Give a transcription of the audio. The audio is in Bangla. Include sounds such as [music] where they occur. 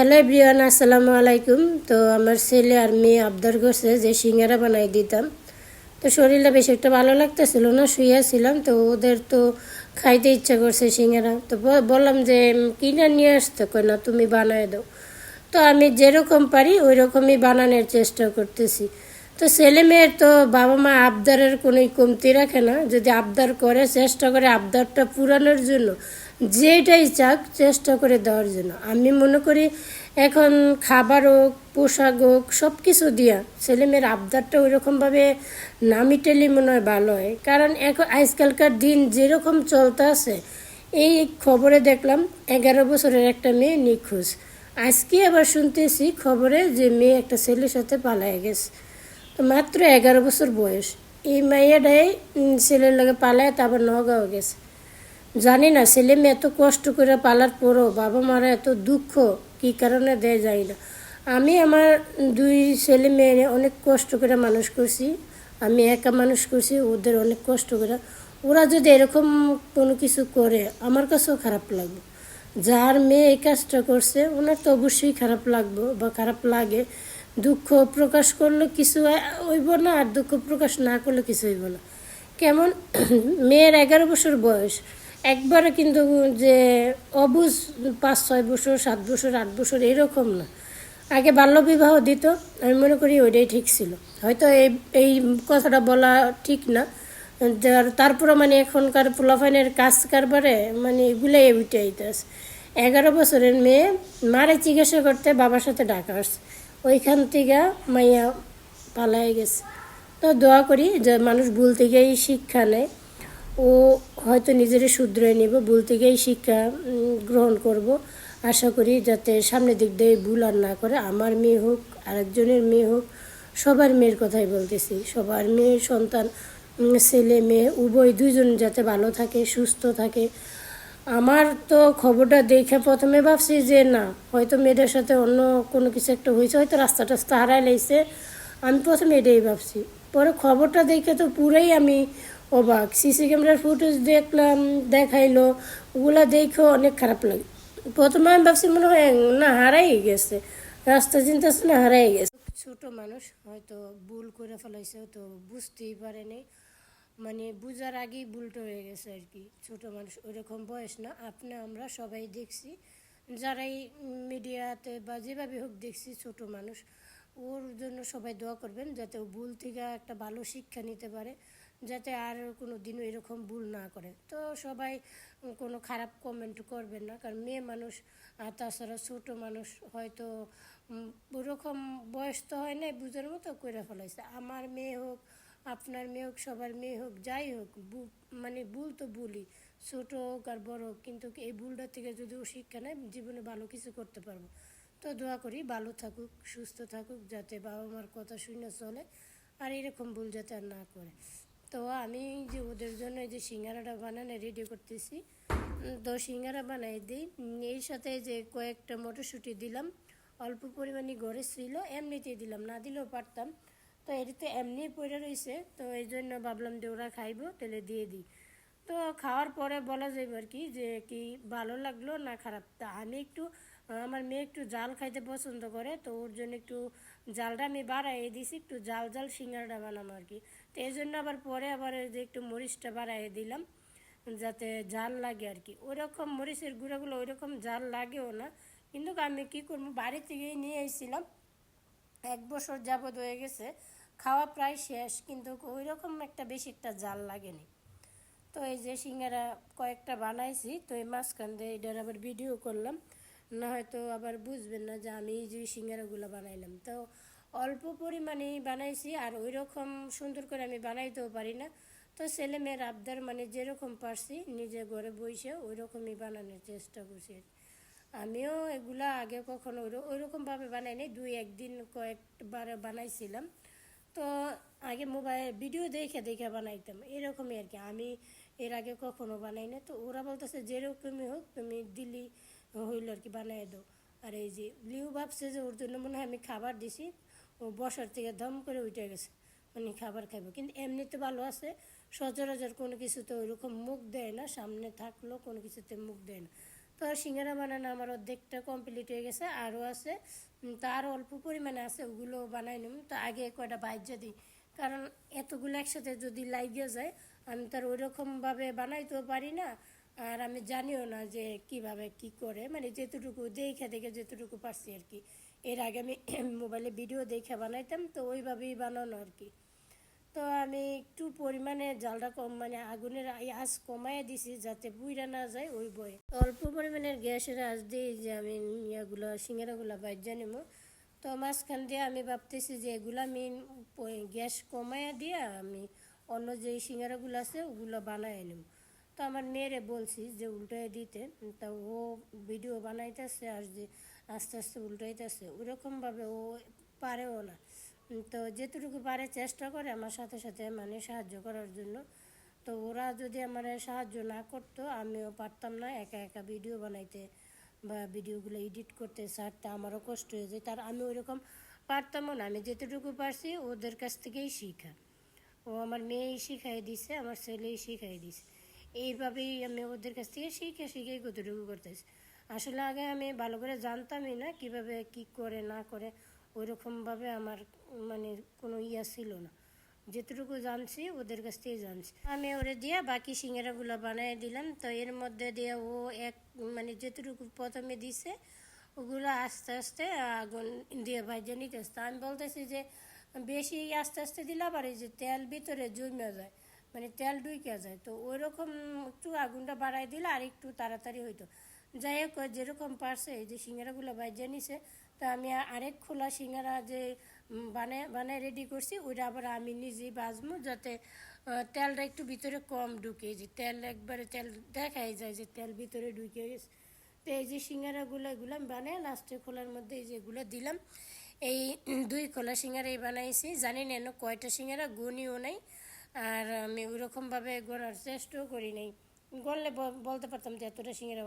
হ্যালো এভরিওয়ান, আসসালামু আলাইকুম। তো আমার ছেলে আর মেয়ে আবদার করছে যে সিঙ্গারা বানাই দিতাম। তো শরীরটা বেশি একটা ভালো লাগতেছিল না শুয়েছিলাম তো ওদের তো খাইতে ইচ্ছা করছে সিঙ্গারা। তো বললাম যে কিনা নিয়ে আসতে। কই না, তুমি বানায় দাও। তো আমি যেরকম পারি ওই রকমই বানানোর চেষ্টা করতেছি। তো ছেলে মেয়ের তো বাবা মা আবদারের কোনো কমতি রাখে না। যদি আবদার করে, চেষ্টা করে আবদারটা পুরানোর জন্য যেটাই চাক, চেষ্টা করে দেওয়ার জন্য। আমি মনে করি এখন খাবার হোক, পোশাক হোক সব কিছু দিয়া ছেলেমেয়ের আবদারটা ওইরকমভাবে না মিটালে মনে হয় ভালো হয়। কারণ এখন আজকালকার দিন যেরকম চলতে আছে, এই খবরে দেখলাম এগারো বছরের একটা মেয়ে নিখোঁজ। আজকে আবার শুনতেছি খবরে যে মেয়ে একটা ছেলের সাথে পালায় গেছে। মাত্র এগারো বছর বয়স। এই মাইয়াটাই ছেলের লগে পালায়, তারপর নগাঁও গেছে। জানি না, ছেলে মেয়ে এত কষ্ট করে পালার পরও বাবা মারা এত দুঃখ, কি কারণে দেয় যায় না। আমি আমার দুই ছেলে মেয়ে অনেক কষ্ট করে মানুষ করছি। আমি একা মানুষ করছি, ওদের অনেক কষ্ট করে। ওরা যদি এরকম কোনো কিছু করে, আমার কাছেও খারাপ লাগবে। যার মেয়ে এই কাজটা করছে, ওনার তো অবশ্যই খারাপ লাগবে বা খারাপ লাগে। দুঃখ প্রকাশ করলে কিছু হইব না আর দুঃখ প্রকাশ না করলে কিছু হইব না। কেমন? [clears throat] মেয়ের এগারো বছর বয়স। একবারে কিন্তু যে অবুজ পাঁচ, ছয় বছর, সাত বছর, আট বছর এরকম না। আগে বাল্যবিবাহ দিত, আমি মনে করি ওইটাই ঠিক ছিল। হয়তো এই এই কথাটা বলা ঠিক না। তারপরে মানে এখনকার পোলাফাইনের কাজ কারবারে মানে এগুলাই উঠে আইতেছে। এগারো বছরের মেয়ে মারে চিকিৎসা করতে বাবার সাথে ডাকা আসছে ওইখান থেকে মাইয়া পালাই গেছে। তো দোয়া করি যে মানুষ ভুল থেকেই শিক্ষা নেয়। ও হয়তো নিজেরে শুধরে নেব, ভুল থেকেই শিক্ষা গ্রহণ করব। আশা করি যাতে সামনের দিক দিয়ে ভুল আর না করে, আমার মেয়ে হোক, আরেকজনের মেয়ে হোক, সবার মেয়ের কথাই বলতেছি। সবার মেয়ে, সন্তান ছেলে, মেয়ে, উভয় দুইজন যাতে ভালো থাকে, সুস্থ থাকে আমার তো খবরটা দেখে প্রথমে ভাবছি যে না, হয়তো মেয়েদের সাথে অন্য কোনো কিছু একটা হয়েছে, হয়তো রাস্তা টাস্তা হারাই লাইছে। আমি প্রথমে এটাই ভাবছি। পরে খবরটা দেখে তো পুরাই আমি অবাক। সিসি ক্যামেরার ফুটেজ দেখলাম, দেখাইলো, ওগুলা দেখেও অনেক খারাপ লাগে। প্রথমে আমি ভাবছি মনে হয়, না, হারাই গেছে। রাস্তা চিন্তাছে না, হারাই গেছে। ছোট মানুষ, হয়তো ভুল করে ফেলাইছে তো বুঝতেই পারেনি মানে বুঝার আগেই ভুলটা হয়ে গেছে আর কি। ছোট মানুষ, ওইরকম বয়স না। আপনি আমরা সবাই দেখছি। যারাই মিডিয়াতে বা যেভাবে হোক দেখছি ছোট মানুষ, ওর জন্য সবাই দোয়া করবেন যাতে ও ভুল থেকে একটা ভালো শিক্ষা নিতে পারে, যাতে আর কোনো দিনও এরকম ভুল না করে। তো সবাই কোনো খারাপ কমেন্ট করবেন না, কারণ মেয়ে মানুষ আর তাছাড়া ছোট মানুষ হয়তো ওরকম বয়স তো হয় না বুঝার মতো করে ফেলাইছে। আমার মেয়ে হোক আপনার মেয়ে হোক, সবার মেয়ে হোক, যাই হোক মানে ভুল তো ভুলই, ছোট হোক আর বড় হোক, কিন্তু এই ভুলটা থেকে যদি ও শিক্ষা নেয় জীবনে ভালো কিছু করতে পারব। তো দোয়া করি, ভালো থাকুক, সুস্থ থাকুক, যাতে বাবা মার কথা শুনে চলে, আর এরকম ভুল যাতে আর না করে। তো আমি যে ওদের জন্য যে সিঙ্গারাটা বানানো রেডি করতেছি, তো সিঙ্গারা বানাই দিই, এর সাথে যে কয়েকটা মটরশুঁটি দিলাম, অল্প পরিমাণে ঘরে ছিল, এমনিতেই দিলাম, না দিলেও পারতাম। তো এটা তো এমনি পড়ে রয়েছে তো এই জন্য ভাবলাম যে ওরা খাইবো, তাহলে দিয়ে দিই। তো খাওয়ার পরে বলা যাবে আর কি যে কি ভালো লাগল না খারাপ? তা আমি একটু, আমার মেয়ে একটু জাল খাইতে পছন্দ করে, তো ওর জন্য একটু জালটা আমি বাড়াইয়ে দিছি, একটু জাল জাল সিঙ্গারটা বানাবো আর কি। তো এই জন্য আবার পরে আবার যে একটু মরিচটা বাড়াইয়ে দিলাম, যাতে জাল লাগে আর কি। ওইরকম মরিচের গুঁড়োগুলো ওইরকম জাল লাগেও না, কিন্তু আমি কি করব, বাড়ি থেকেই নিয়ে এসেছিলাম এক বছর যাবৎ হয়ে গেছে খাওয়া প্রায় শেষ, কিন্তু ওই রকম একটা বেশি একটা জাল লাগেনি। তো এই যে সিঙ্গারা কয়েকটা বানাইছি, তো এই মাঝখান দিয়ে এটার আবার ভিডিও করলাম, না হয়তো আবার বুঝবেন না যে আমি এই যে সিঙ্গারাগুলো বানাইলাম। তো অল্প পরিমাণেই বানাইছি, আর ওই রকম সুন্দর করে আমি বানাইতেও পারি না। তো ছেলে মেয়ের আবদার মানে যেরকম পারছি, নিজে ঘরে বসে ওই রকমই বানানোর চেষ্টা করছি। আমিও এগুলা আগে কখনো ওই- ওইরকমভাবে বানাইনি, দুই একদিন কয়েকবার বানাইছিলাম। তো আগে মোবাইল ভিডিও দেখে দেখে বানাইতাম। এরকমই আর কি। আমি এর আগে কখনো বানাই না তো ওরা বলতেছে, যেরকমই হোক, তুমি দিল্লি হইল আর কি, বানাই দাও। আর এই যে লিউ ভাবছে যে ওর জন্য মনে হয় আমি খাবার দিছি। ও বসার থেকে দম করে উঠে গেছে। মানে খাবার খাইবো। কিন্তু এমনিতে ভালো আছে। সচরাচর কোনো কিছুতে ওইরকম মুখ দেয় না, সামনে থাকলেও কোনো কিছুতে মুখ দেয় না। তো সিঙ্গারা বানানো আমার অর্ধেকটা কমপ্লিট হয়ে গেছে আরও আছে। তো আরও অল্প পরিমাণে আছে, ওগুলো বানাই নিম তো আগে কয়টা বাইজা দিই। কারণ এতগুলো একসাথে যদি লাগিয়ে যায়, আমি তার ওইরকমভাবে বানাইতেও পারি না। আর আমি জানিও না যে কীভাবে কি করে। মানে যেতটুকু দেখে দেখে যেতটুকু পারছি আর কি। এর আগে আমি [coughs] মোবাইলে ভিডিও দেখে বানাইতাম, তো ওইভাবেই বানানো আর কি। তো আমি একটু পরিমাণে জালটা কম মানে আগুনের আঁচ কমায় দিছি যাতে বুইরা না যায় ওই বয়ে। অল্প পরিমাণের গ্যাসের আঁচ দিয়ে যে আমি ইয়াগুলো, সিঙ্গারাগুলো বাইজা নেব তো মাঝখান দিয়ে আমি ভাবতেছি যে এগুলো আমি গ্যাস কমায় দিয়ে আমি অন্য যে সিঙ্গারাগুলো আছে ওগুলো বানায় নেব তো আমার মেয়েরে বলছি যে উল্টায় দিতে। তা ও ভিডিও বানাইতেছে আর যে আস্তে আস্তে উল্টাইতেছে ওরকমভাবে ও পারেও না। তো যেটুকু পারে চেষ্টা করে আমার সাথে সাথে মানে সাহায্য করার জন্য। তো ওরা যদি আমার সাহায্য না করতো, আমিও পারতাম না একা একা ভিডিও বানাইতে বা ভিডিওগুলো এডিট করতে। ছাড়তে আমারও কষ্ট হয়ে যায়। তার আমি ওইরকম পারতামও না। আমি যেতটুকু পারছি ওদের কাছ থেকেই শিখা। ও আমার মেয়েই শিখাই দিছে, আমার ছেলেই শিখাই দিছে। এইভাবেই আমি ওদের কাছ থেকে শিখে শিখেই কতটুকু করতেছি। আসলে আগে আমি ভালো করে জানতামই না কীভাবে কি করে না করে। ওইরকমভাবে আমার মানে কোনো ইয়া ছিল না। যেটুকু জানছি ওদের কাছ থেকে জানছি। আমি ওরে দিয়ে বাকি সিঙ্গারাগুলো বানিয়ে দিলাম। তো এর মধ্যে দিয়ে ও এক মানে যেটুকু প্রথমে দিছে, ওগুলো আস্তে আস্তে আগুন দিয়ে ভাজে নিতেছে। তা আমি বলতেছি যে, বেশি আস্তে আস্তে দিলে আবার এই যে তেল ভিতরে জমে যায় মানে তেল ডুইকে যায়। তো ওই রকম একটু আগুনটা বাড়াই দিলে আর একটু তাড়াতাড়ি হইতো। যাই হোক যেরকম পারছে, এই যে সিঙ্গারাগুলো বাজিয়ে নিছে, তো আমি আরেক খোলা সিঙ্গারা যে বানায় বানায় রেডি করছি, ওইটা আবার আমি নিজেই বাজবো যাতে তেলটা একটু ভিতরে কম ঢুকে। যে তেল একবারে তেল দেখাই যায় যে তেল ভিতরে ঢুকে গেছে। তো এই যে সিঙ্গারাগুলো, এগুলো আমি বানাই লাস্টে খোলার মধ্যে এই যেগুলো দিলাম। এই দুই খোলা সিঙ্গারাই বানাইছি। জানি না এন কয়টা সিঙ্গারা, গুনিও নাই, আর আমি ওইরকমভাবে গড়ার চেষ্টাও করি নাই। গড়লে বলতে পারতাম যে এতটা সিঙ্গারা